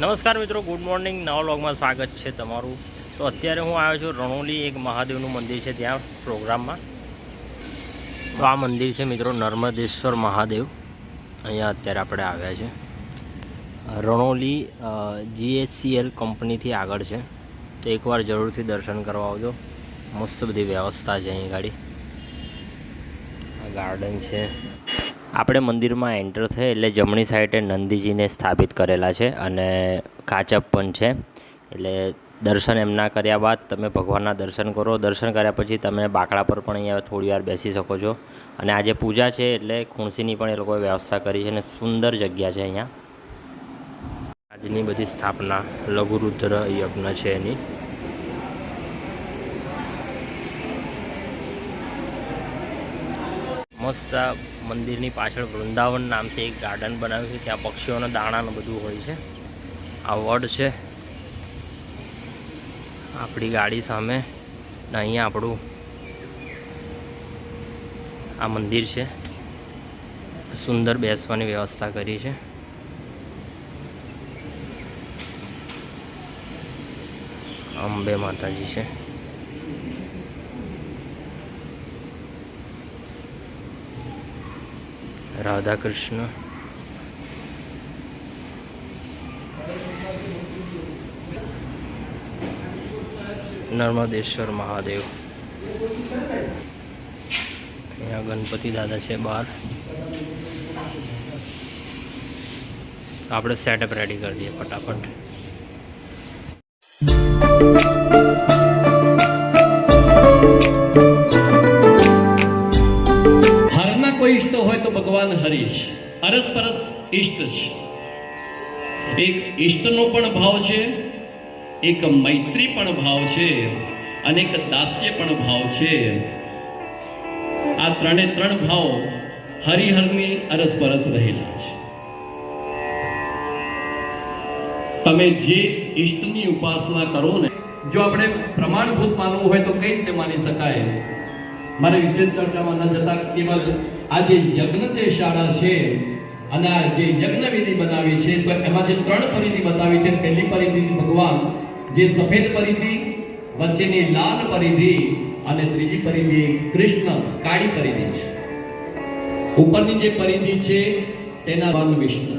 નમસ્કાર મિત્રો, good morning. નવા વ્લોગમાં સ્વાગત છે તમારું. તો અત્યારે હું આવ્યો છું રણોલી એક મહાદેવનું મંદિર છે ત્યાં પ્રોગ્રામમાં. તો આ મંદિર છે મિત્રો નર્મદેશ્વર મહાદેવ. અહીંયા અત્યારે આપણે આવ્યા છે. રણોલી જીએસસીએલ કંપનીથી આગળ છે. તો એકવાર જરૂરથી દર્શન કરવા આવજો. મસ્ત બધી વ્યવસ્થા છે અહીં ગાડી. આ ગાર્ડન છે. આપણે મંદિરમાં એન્ટર થઈએ એટલે જમણી સાઈડે નંદીજીને સ્થાપિત કરેલા છે અને કાચપ પણ છે. એટલે દર્શન એમના કર્યા બાદ તમે ભગવાનના દર્શન કરો. દર્શન કર્યા પછી તમે બાકડા પર પણ અહીંયા થોડી વાર બેસી શકો છો. અને આજે પૂજા છે એટલે ખુણસીની પણ એ લોકોએ વ્યવસ્થા કરી છે અને સુંદર જગ્યા છે અહીંયા. આજની બધી સ્થાપના લઘુરુદ્ર યજ્ઞ છે એની. મસ્ત મંદિરની પાછળ વૃંદાવન નામથી એક ગાર્ડન બનાવ્યું છે, ત્યાં પક્ષીઓના દાણાનું બધું હોય છે. આ વડ છે. આપણી ગાડી સામે ને અહીંયા આપણું આ મંદિર છે. સુંદર બેસવાની વ્યવસ્થા કરી છે. અંબે માતાજી છે. રાધા કૃષ્ણ નર્મદેશ્વર મહાદેવ. અહીંયા ગણપતિ દાદા છે બહાર. આપણે સેટઅપ રેડી કરી દઈએ ફટાફટ. હરીશ અરસ પરસ ઈષ્ટ છે એક ઈષ્ટનો પણ ભાવ છે, એક મૈત્રી પણ ભાવ છે, અને એક દાસ્ય પણ ભાવ છે. આ ત્રણે ત્રણ ભાવ હરિહરની અરસ પરસ રહેલા છે. તમે જે ઈષ્ટની ઉપાસના કરો ને, જો આપણે પ્રમાણભૂત માનવું હોય તો કઈ રીતે માની શકાય? મારે વિશેષ ચર્ચામાં ન જતા કેવલ આ જે યજ્ઞ જે શાળા છે અને જે યજ્ઞ બનાવી છે, તો એમાં જે ત્રણ પરિધિ બતાવી છે, પહેલી પરિધિ ભગવાન, જે સફેદ પરિધિ, વચ્ચેની લાલ પરિધિ, અને ત્રીજી પરિધિ કૃષ્ણ, કાળી પરિધિ છે. ઉપરની જે પરિધિ છે, તેના ભગવાન વિષ્ણુ.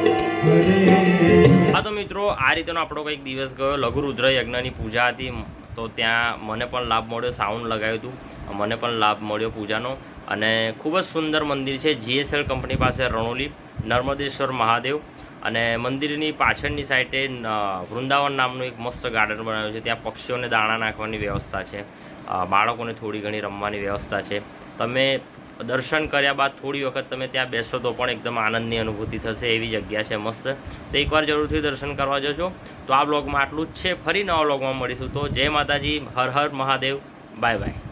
હા તો મિત્રો, આ રીતેનો આપણો કંઈક દિવસ ગયો. લઘુરુદ્ર યજ્ઞની પૂજા હતી. તો ત્યાં મને પણ લાભ મળ્યો, સાઉન્ડ લગાવ્યું હતું. મને પણ લાભ મળ્યો પૂજાનો. અને ખૂબ જ સુંદર મંદિર છે જીએસએલ કંપની પાસે રણોલી, નર્મદેશ્વર મહાદેવ. અને મંદિરની પાછળની સાઈડે વૃંદાવન નામનું એક મસ્ત ગાર્ડન બનાવ્યું છે. ત્યાં પક્ષીઓને દાણા નાખવાની વ્યવસ્થા છે. બાળકોને થોડી ઘણી રમવાની વ્યવસ્થા છે. તમે દર્શન કર્યા બાદ થોડી વખત તમે ત્યાં બેસો તો પણ એકદમ આનંદની અનુભૂતિ થશે એવી જગ્યા છે મસ્ત. તો એકવાર જરૂરથી દર્શન કરવા જજો. તો આ બ્લોગમાં આટલું જ છે. ફરી નવા બ્લોગમાં મળીશું. તો જય માતાજી. હર હર મહાદેવ. Bye bye.